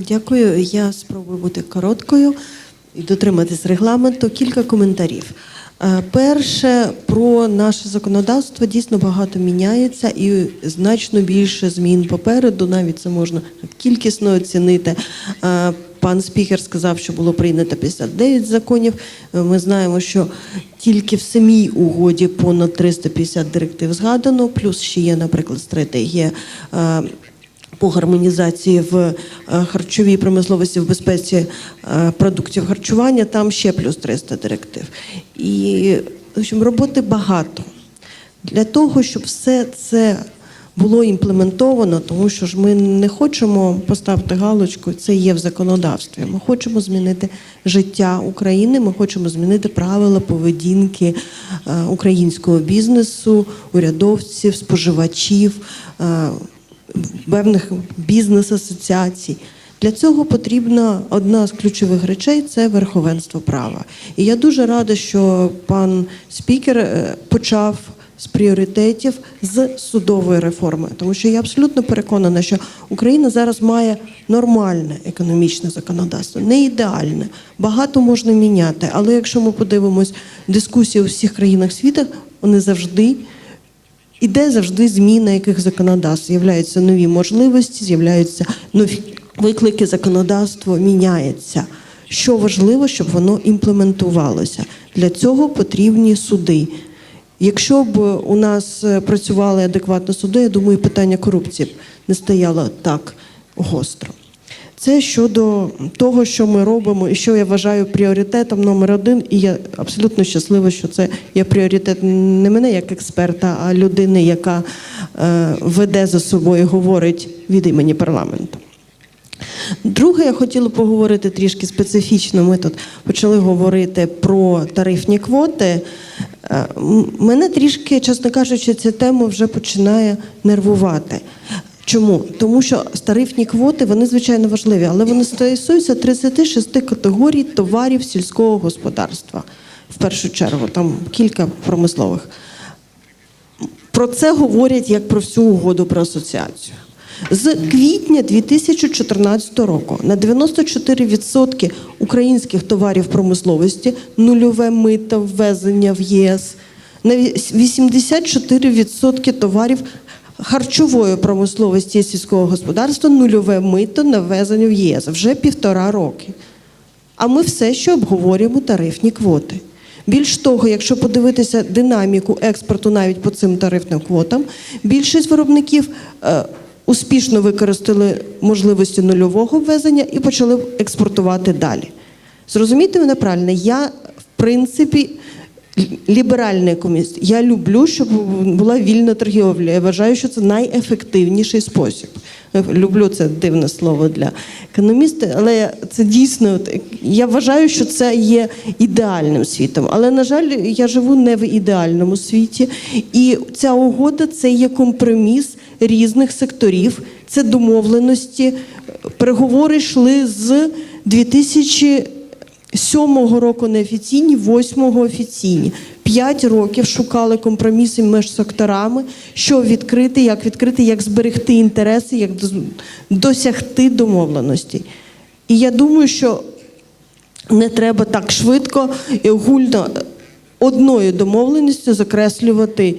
Дякую. Я спробую бути короткою і дотриматись регламенту. Кілька коментарів. Е, Перше, про наше законодавство дійсно багато міняється і значно більше змін попереду. Навіть це можна кількісно оцінити. Е, Пан спікер сказав, що було прийнято 59 законів. Е, Ми знаємо, що тільки в самій угоді понад 350 директив згадано, плюс ще є, наприклад, стратегія. По гармонізації в е, харчовій промисловості в безпеці е, продуктів харчування, там ще плюс 300 директив. І в общем, роботи багато. Для того, щоб все це було імплементовано, тому що ж ми не хочемо поставити галочку, це є в законодавстві. Ми хочемо змінити життя України, ми хочемо змінити правила поведінки е, українського бізнесу, урядовців, споживачів. Певних бізнес-асоціацій. Для цього потрібна одна з ключових речей це верховенство права. І я дуже рада, що пан спікер е, почав з пріоритетів з судової реформи, тому що я абсолютно переконана, що Україна зараз має нормальне економічне законодавство, не ідеальне. Багато можна міняти, але якщо ми подивимось дискусії у всіх країнах світу, вони завжди Іде завжди зміна яких законодавств. З'являються нові можливості, з'являються нові виклики, законодавство міняється. Що важливо, щоб воно імплементувалося. Для цього потрібні суди. Якщо б у нас е, працювали адекватно суди, я думаю, питання корупції не стояло так гостро. Це щодо того, що ми робимо, і що я вважаю пріоритетом номер один. І я абсолютно щаслива, що це є пріоритет не мене як експерта, а людини, яка е, веде за собою, говорить від імені парламенту. Друге, я хотіла поговорити трішки специфічно. Ми тут почали говорити про тарифні квоти. Е, Мене трішки, чесно кажучи, ця тема вже починає нервувати. Чому? Тому що тарифні квоти вони звичайно важливі, але вони стосуються 36 категорій товарів сільського господарства. В першу чергу, там кілька промислових. Про це говорять як про всю угоду про асоціацію. З квітня 2014 року на 94% українських товарів промисловості нульове мито ввезення в ЄС, на 84% товарів харчової промисловості сільського господарства нульове мито на ввезення в ЄС вже півтора роки. А ми все ще обговорюємо тарифні квоти. Більш того, якщо подивитися динаміку експорту навіть по цим тарифним квотам, більшість виробників е, успішно використали можливості нульового ввезення і почали експортувати далі. Зрозумійте мене правильно, я в принципі ліберальний економіст. Я люблю, щоб була вільна торгівля. Я вважаю, що це найефективніший спосіб. Люблю це дивне слово для економіста, але це дійсно я вважаю, що це є ідеальним світом. Але на жаль, я живу не в ідеальному світі, і ця угода це є компроміс різних секторів, це домовленості. Переговори йшли з 2000 Сьомого року неофіційні, восьмого офіційні. П'ять років шукали компроміси між секторами, що відкрити, як відкрити, як зберегти інтереси, як досягти домовленості. І я думаю, що не треба так швидко і огульно одною домовленістю закреслювати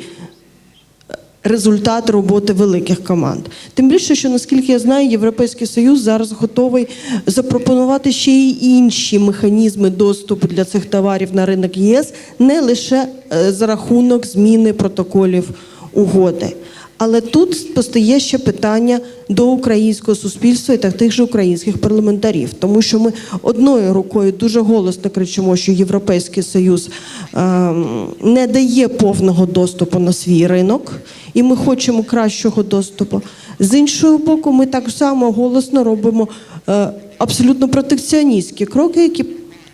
результат роботи великих команд. Тим більше, що наскільки я знаю, Європейський Союз зараз готовий запропонувати ще й інші механізми доступу для цих товарів на ринок ЄС, не лише е, за рахунок зміни протоколів угоди. Але тут постає ще питання до українського суспільства і та тих же українських парламентарів, тому що ми одною рукою дуже голосно кричимо, що Європейський Союз ем, не дає повного доступу на свій ринок, і ми хочемо кращого доступу. З іншого боку, ми так само голосно робимо е, абсолютно протекціоністські кроки, які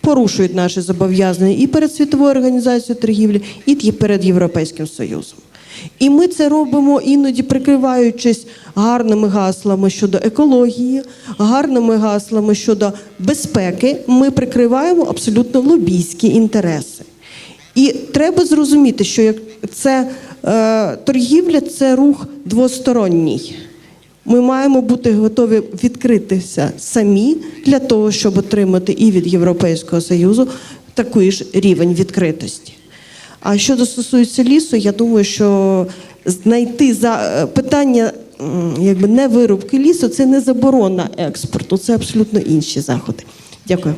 порушують наші зобов'язання і перед світовою організацією торгівлі, і перед Європейським Союзом. І ми це робимо іноді прикриваючись гарними гаслами щодо екології, гарними гаслами щодо безпеки. Ми прикриваємо абсолютно лобійські інтереси. І треба зрозуміти, що як це е, торгівля це рух двосторонній. Ми маємо бути готові відкритися самі для того, щоб отримати і від Європейського Союзу такий ж рівень відкритості. А що стосується лісу, я думаю, що знайти за е, питання якби не вирубки лісу, це не заборона експорту, це абсолютно інші заходи. Дякую.